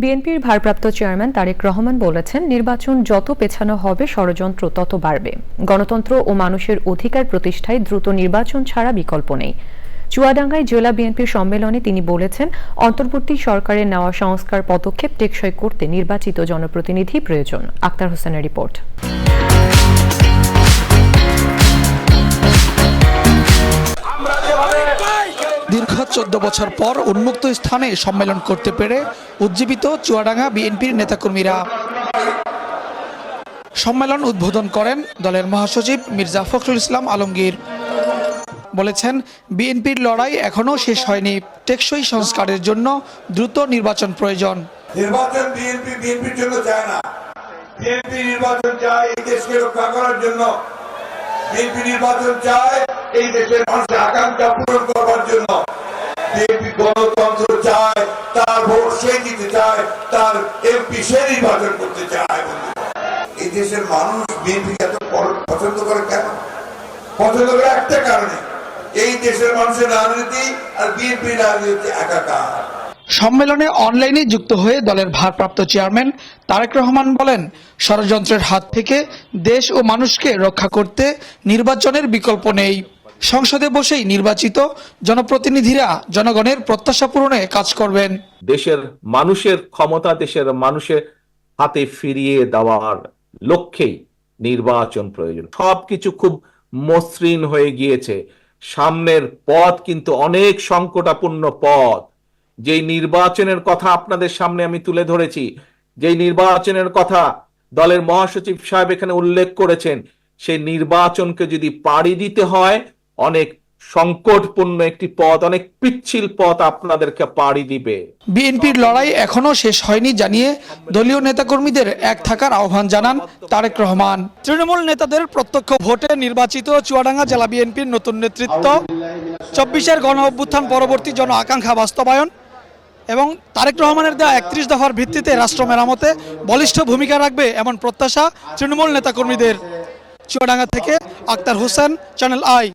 বিএনপির ভারপ্রাপ্ত চেয়ারম্যান তারেক রহমান বলেছেন, নির্বাচন যত পেছানো হবে, ষড়যন্ত্র তত বাড়বে। গণতন্ত্র ও মানুষের অধিকার প্রতিষ্ঠায় দ্রুত নির্বাচন ছাড়া বিকল্প নেই। চুয়াডাঙ্গায় জেলা বিএনপির সম্মেলনে তিনি বলেছেন, অন্তর্বর্তী সরকারের নেওয়া সংস্কার পদক্ষেপ টেকসই করতে নির্বাচিত জনপ্রতিনিধি প্রয়োজন। আক্তার হোসেনের রিপোর্ট। চোদ্দ বছর পর উন্মুক্ত স্থানে সম্মেলন করতে পেরে উজ্জীবিত চুয়াডাঙ্গা বিএনপির নেতাকর্মীরা। সম্মেলন উদ্বোধন করেন দলের মহাসচিব মির্জা ফখরুল ইসলাম আলমগীর। বলেছেন, বিএনপির লড়াই এখনও শেষ হয়নি, টেকসই সংস্কারের জন্য দ্রুত নির্বাচন প্রয়োজন। নির্বাচন বিএনপি, বিএনপির জন্য চায় না। বিএনপি নির্বাচন চায় এই দেশকে রক্ষা করার জন্য। বিএনপি নির্বাচন চায় এই দেশের মানুষের আকাঙ্ক্ষা পূরণ করবার জন্য। গণতন্ত্র চায়, তার ভোট সে দিতে চায়, তার এমপি সে নির্বাচন করতে চায় এই দেশের মানুষ বিএনপি এত পছন্দ করে কেন? পছন্দ করে একটা কারণে। এই দেশের মানুষের রাজনীতি আর বিএনপি রাজনীতি একাকার। সম্মেলনে অনলাইনে যুক্ত হয়ে দলের ভারপ্রাপ্ত চেয়ারম্যান তারেক রহমান বলেন, ষড়যন্ত্রের হাত থেকে দেশ ও মানুষকে রক্ষা করতে নির্বাচনের বিকল্প নেই। সংসদে বসেই নির্বাচিত জনপ্রতিনিধিরা জনগণের প্রত্যাশা পূরণে কাজ করবেন। দেশের মানুষের ক্ষমতা দেশের মানুষের হাতে ফিরিয়ে দেওয়ার লক্ষ্যেই নির্বাচন প্রয়োজন। সবকিছু খুব মসৃণ হয়ে গিয়েছে। সামনের পথ কিন্তু অনেক সংকটাপূর্ণ পথ। যেই নির্বাচনের কথা আপনাদের সামনে আমি তুলে ধরেছি, যেই নির্বাচনের কথা দলের মহাসচিব সাহেব এখানে উল্লেখ করেছেন, সেই নির্বাচনকে যদি পাড়ি দিতে হয় অনেক সংকটপূর্ণ একটি পথ, অনেক পিচ্ছিল পথ আপনাদেরকে পাড়ি দিবে। বিএনপির লড়াই এখনও শেষ হয়নি জানিয়ে দলীয় নেতাকর্মীদের এক থাকার আহ্বান জানান তারেক রহমান। তৃণমূল নেতাদের প্রত্যক্ষ ভোটে নির্বাচিত চুয়াডাঙ্গা জেলা বিএনপির নতুন নেতৃত্ব। চব্বিশের গণ অভ্যুত্থান পরবর্তী জন আকাঙ্ক্ষা বাস্তবায়ন এবং তারেক রহমানের দেওয়া একত্রিশ দফার ভিত্তিতে রাষ্ট্র মেরামতে বলিষ্ঠ ভূমিকা রাখবে এমন প্রত্যাশা তৃণমূল নেতাকর্মীদের। চুয়াডাঙ্গা থেকে আক্তার হোসেন, চ্যানেল আই।